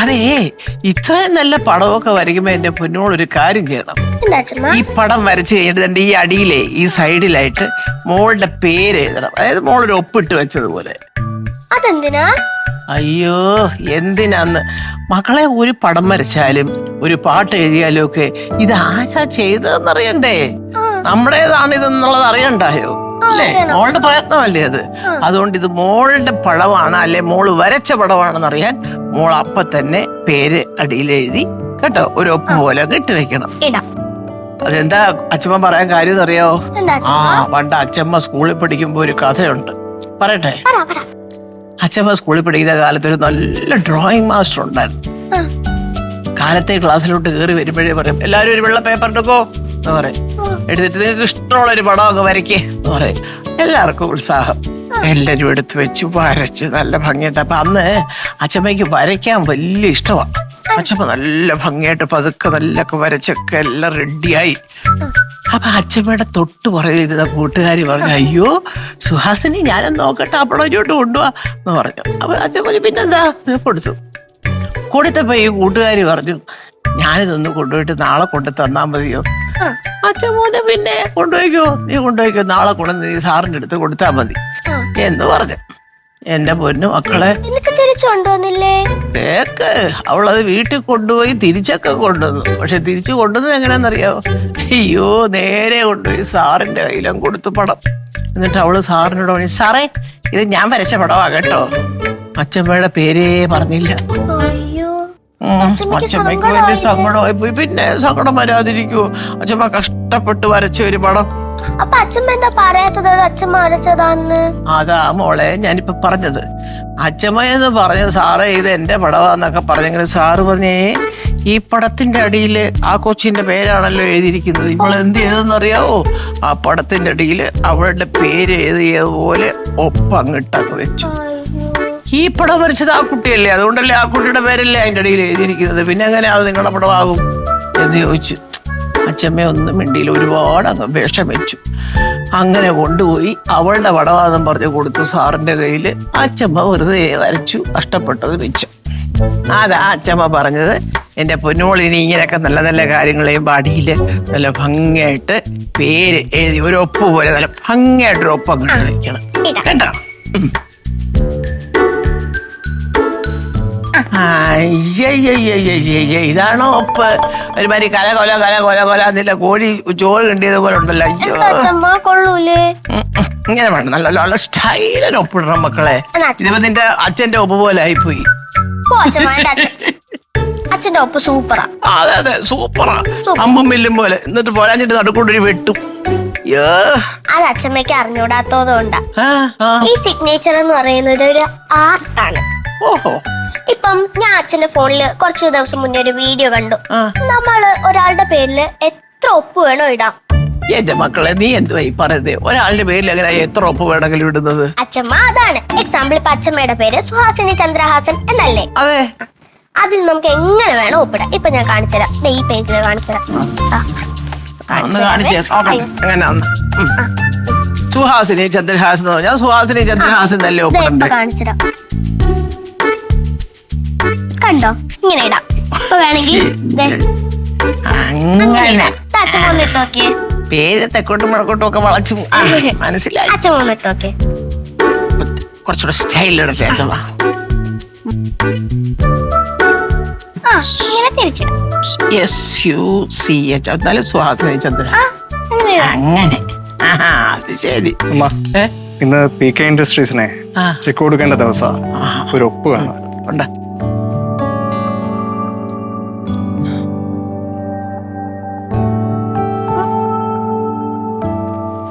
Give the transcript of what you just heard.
അതേ ഇത്രയും നല്ല പടമൊക്കെ വരയ്ക്കുമ്പോ എന്റെ പൊന്നോൾ ഒരു കാര്യം ചെയ്യണം. എന്താ അച്ഛമ്മ? ഈ പടം വരച്ച് കഴിഞ്ഞിട്ട് ഈ അടിയിലെ ഈ സൈഡിലായിട്ട് മോളുടെ പേര് എഴുതണം. അതായത് മോളൊരു ഒപ്പിട്ട് വെച്ചതുപോലെ. അതെന്തിനാ? അയ്യോ എന്തിനാന്ന്? മക്കളെ ഒരു പടം വരച്ചാലും ഒരു പാട്ട് എഴുതിയാലും ഒക്കെ ഇത് ആരാ ചെയ്തതെന്നറിയണ്ടേ? നമ്മുടേതാണ് ഇതെന്നുള്ളത് അറിയണ്ടായോ? അല്ലേ മോളുടെ പ്രയത്നമല്ലേ അത്? അതുകൊണ്ട് ഇത് മോളുടെ പടവാണ് അല്ലെ മോൾ വരച്ച പടമാണെന്ന് അറിയാൻ മോൾ അപ്പൊ തന്നെ പേര് അടിയിൽ എഴുതി കേട്ടോ ഒരു ഒപ്പ് പോലെ ഇട്ട് വെക്കണം. അതെന്താ അച്ഛമ്മ പറയാൻ കാര്യം അറിയോ ആ പണ്ട് അച്ഛമ്മ സ്കൂളിൽ പഠിക്കുമ്പോ ഒരു കഥയുണ്ട്. പറയട്ടെ? പറ പറ. അച്ഛമ്മ സ്കൂളിൽ പഠിക്കുന്ന കാലത്ത് ഒരു നല്ല ഡ്രോയിങ് മാസ്റ്റർ ഉണ്ടായിരുന്നു. കാലത്തെ ക്ലാസ്സിലോട്ട് കയറി വരുമ്പോഴേ പറയും എല്ലാവരും ഒരു വെള്ള പേപ്പർ എടുക്കോ? എന്ന് പറയും. എടുത്തിട്ട് നിങ്ങൾക്ക് ഇഷ്ടമുള്ള ഒരു പടമൊക്കെ വരയ്ക്കേ എന്ന് പറയും. എല്ലാവർക്കും ഉത്സാഹം. എല്ലാരും എടുത്ത് വെച്ച് വരച്ച് നല്ല ഭംഗിയായിട്ട്. അപ്പൊ അന്ന് അച്ഛമ്മയ്ക്ക് വരയ്ക്കാൻ വലിയ ഇഷ്ടമാണ്. അച്ഛമ്മ നല്ല ഭംഗിയായിട്ട് പതുക്കെ നല്ലൊക്കെ വരച്ചൊക്കെ എല്ലാം റെഡിയായി അപ്പൊ അച്ഛമ്മയുടെ തൊട്ട് പുറകിലിരുന്ന കൂട്ടുകാരി പറഞ്ഞു അയ്യോ സുഹാസിനി ഞാനും നോക്കട്ടെ അപ്പോൾ ഇങ്ങോട്ട് കൊണ്ടുപോവാ എന്ന് പറഞ്ഞു. അപ്പൊ അച്ഛൻ പിന്നെന്താ? കൊടുത്തു. കൊടുത്തപ്പോ ഈ കൂട്ടുകാരി പറഞ്ഞു ഞാനിതൊന്ന് കൊണ്ടുപോയിട്ട് നാളെ കൊണ്ട് തന്നാ മതിയോ? ആ, അച്ഛൻ മോനെ പിന്നെ കൊണ്ടുപോയിക്കോ? നീ കൊണ്ടുപോയിക്കോ. നാളെ കൊണ്ട് നീ സാറിന്റെ അടുത്ത് കൊടുത്താ മതി. എന്ന് പറഞ്ഞു. എന്റെ പൊന്നു മക്കളെ. കേക്ക് അവളത് വീട്ടിൽ കൊണ്ടുപോയി തിരിച്ചൊക്കെ കൊണ്ടുവന്നു. പക്ഷെ തിരിച്ചു കൊണ്ടുവന്നത് എങ്ങനെയാണെന്നറിയാവോ? അയ്യോ നേരെ കൊണ്ടുപോയി സാറിന്റെ കയ്യിലും കൊടുത്തു പടം. എന്നിട്ട് അവൾ സാറിനോട് പറഞ്ഞു സാറേ ഇത് ഞാൻ വരച്ച പടമാ കേട്ടോ. അച്ഛമ്മയുടെ പേരേ പറഞ്ഞില്ല. അച്ഛമ്മയ്ക്ക് വലിയ സങ്കടമായി പോയി. പിന്നെ സങ്കടം വരാതിരിക്കുവോ? അച്ഛമ്മ കഷ്ടപ്പെട്ട് വരച്ച ഒരു പടം. അപ്പൊ അച്ഛമ്മ എന്താ പറയാത്തത്? അച്ഛമ്മ വരച്ചതാന്ന്. അതാ മോളെ ഞാനിപ്പോ പറഞ്ഞത്. അച്ഛമ്മ എന്ന് പറഞ്ഞു സാറേ ഇത് എന്റെ പടവാന്നൊക്കെ പറഞ്ഞെങ്കിലും സാറ് പറഞ്ഞേ ഈ പടത്തിന്റെ അടിയിൽ ആ കൊച്ചിന്റെ പേരാണല്ലോ എഴുതിയിരിക്കുന്നത്. ഇപ്പോൾ എന്ത് ചെയ്തെന്നറിയാവോ ആ പടത്തിന്റെ അടിയിൽ അവളുടെ പേര് എഴുതിയതുപോലെ ഒപ്പങ്ങിട്ടൊക്കെ വെച്ചു. ഈ പടം വരച്ചത് ആ കുട്ടിയല്ലേ? അതുകൊണ്ടല്ലേ ആ കുട്ടിയുടെ പേരല്ലേ അതിന്റെ അടിയിൽ എഴുതിയിരിക്കുന്നത്. പിന്നെ അങ്ങനെ അത് നിങ്ങളുടെ പടമാകും എന്ന് ചോദിച്ചു അച്ഛമ്മ ഒന്നും മിണ്ടിയിൽ ഒരുപാട് അങ്ങ് വേഷം വെച്ചു അങ്ങനെ കൊണ്ടുപോയി അവളുടെ പടവാദം പറഞ്ഞു കൊടുത്തു സാറിന്റെ കയ്യിൽ അച്ഛമ്മ വെറുതെ വരച്ചു കഷ്ടപ്പെട്ടത് വെച്ചു. അതാ അച്ഛമ്മ പറഞ്ഞത്. എന്റെ പൊന്നോളിനി ഇങ്ങനെയൊക്കെ നല്ല നല്ല കാര്യങ്ങളെയും പാടിയിൽ നല്ല ഭംഗിയായിട്ട് പേര് എഴുതി ഒരു ഒപ്പ് പോലെ നല്ല ഭംഗിയായിട്ടൊരു ഒപ്പം കണ്ടു വയ്ക്കണം കേട്ടോ? ഇതാണോ ഒപ്പ്? ഒരുമാതിരി കല കൊല കല കൊല കൊല. എന്നില്ല കോഴി ചോറ് കിണ്ടിയത് പോലെ ഉണ്ടല്ലോ. അയ്യോ. കൊള്ളൂലേ. ഇങ്ങനെ വേണം നല്ല നല്ല സ്റ്റൈലിന് ഒപ്പിടണം മക്കളെ. ഇതിപ്പോ നിന്റെ അച്ഛന്റെ ഒപ്പ് പോലെ ആയിപ്പോയി. എന്റെ അച്ഛൻ. അച്ഛന്റെ ഒപ്പ് സൂപ്പറാ. അതെ അതെ സൂപ്പറാ. അമ്പും മില്ലും പോലെ. എന്നിട്ട് പോരാഞ്ഞിട്ട് നടുക്കൊണ്ടൊരു വെട്ടും. അത് അച്ഛമ്മയ്ക്ക് അറിഞ്ഞൂടാത്തതുകൊണ്ടാ. ഈ സിഗ്നേച്ചർ എന്ന് പറയുന്നത് ഒരു ആർട്ടാണ് ഓഹോ. ഇപ്പം ഞാൻ അച്ഛന്റെ ഫോണിൽ കുറച്ചു ദിവസം മുന്നേ ഒരു വീഡിയോ കണ്ടു. നമ്മൾ ഒരാളുടെ പേരിൽ എത്ര ഒപ്പ് വേണോ ഇടാം. എന്റെ മക്കളെ നീ എന്തുവാ ഈ പറയുന്നത് ഒരാളുടെ പേരിൽ അങ്ങനെ എത്ര ഒപ്പ് വേണമെങ്കിലും ഇടുന്നത്? അച്ഛമ്മ അതാണ്. എക്സാമ്പിൾ ഇപ്പൊ അച്ഛമ്മയുടെ പേര് സുഹാസിനി ചന്ദ്രഹാസൻ എന്നല്ലേ? അതെ. അതിൽ നമുക്ക് എങ്ങനെ വേണം ഒപ്പിടാം ഇപ്പൊ ഞാൻ കാണിച്ചുതരാം ഈ പേജിൽ കാണിച്ചുതരാം. സുഹാസിനി ചന്ദ്രഹാസൻ ഞാൻ സുഹാസിനി ചന്ദ്രഹാസൻ തന്നെ ഒപ്പിടണ്ടേ? കാണിച്ചുതരാം കണ്ടോ? ഇങ്ങനെ ഇടാം. ഇപ്പൊ വേണമെങ്കിൽ ദേ, അങ്ങനെ. ദേ നോക്കിയേ. പേര് തെക്കോട്ടും വടക്കോട്ടും ഒക്കെ വളച്ചു. ആ, മനസ്സിലായി. അച്ഛൻ നോക്കിയേ. കുറച്ചുകൂടെ സ്റ്റൈലിടട്ടെ അച്ഛമ്മ ആ ഇങ്ങനെ തിരിച്ചിടാം എസ് യു സി എച്ച് എന്നാലും സുഹാസിനി ചന്ദ്ര. ആ അങ്ങനെ ഇടാം. അങ്ങനെ. ആഹാ, അത് ശരി. അമ്മ ഏ? ഇന്ന് പി കെ ഇൻഡസ്ട്രീസിനെ ആ. ചെക്ക് കൊടുക്കേണ്ട ദിവസമാണ്. ഒരു ഒപ്പ് വേണം ഉണ്ട്?